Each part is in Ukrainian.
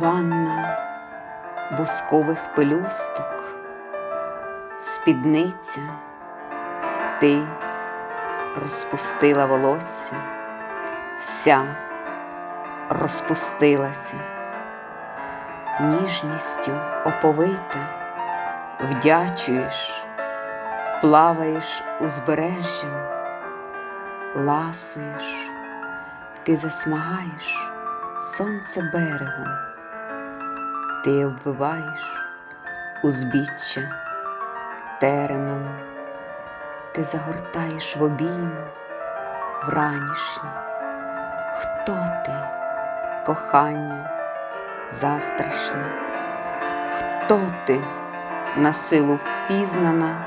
Ванна бускових пелюсток, спідниця, ти розпустила волосся, вся розпустилася, ніжністю оповита, вдячуєш, плаваєш узбережжям, ласуєш, ти засмагаєш сонце берегом, ти обвиваєш узбіччя тереном, ти загортаєш в обійми вранішнє. Хто ти, кохання, завтрашнє? Хто ти, на силу впізнана,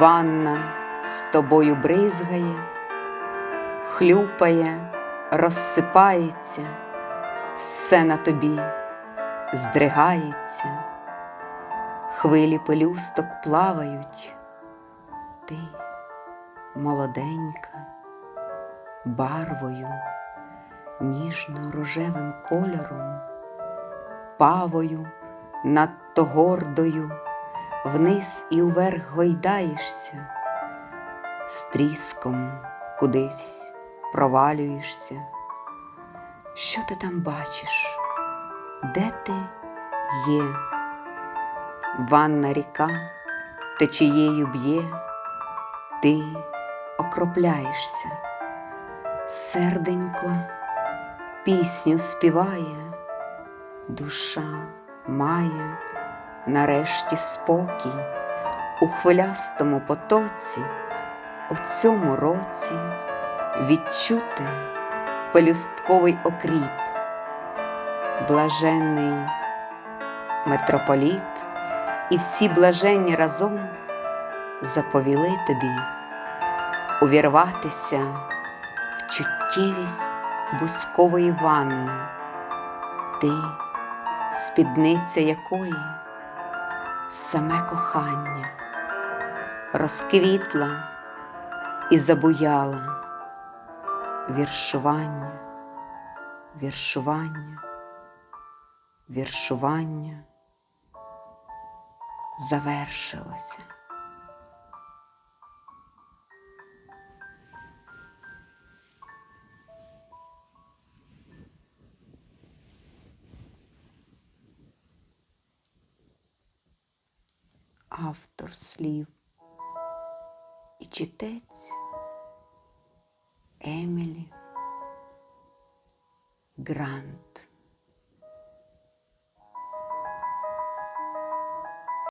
ванна з тобою бризгає, хлюпає, розсипається, все на тобі здригається, хвилі пелюсток плавають, ти молоденька, барвою, ніжно-рожевим кольором, павою надто гордою, вниз і вверх гойдаєшся, з тріском кудись провалюєшся. Що ти там бачиш? Де ти є? Ванна ріка течією б'є, ти окропляєшся, серденько пісню співає, душа має нарешті спокій. У хвилястому потоці, у цьому році відчути пелюстковий окріп, блаженний митрополіт і всі блаженні разом заповіли тобі увірватися в чуттєвість бускової ванни, ти, спідниця якої саме кохання розквітла і забуяла віршування, віршування, віршування завершилося. Автор слів і читець Емілі Грант.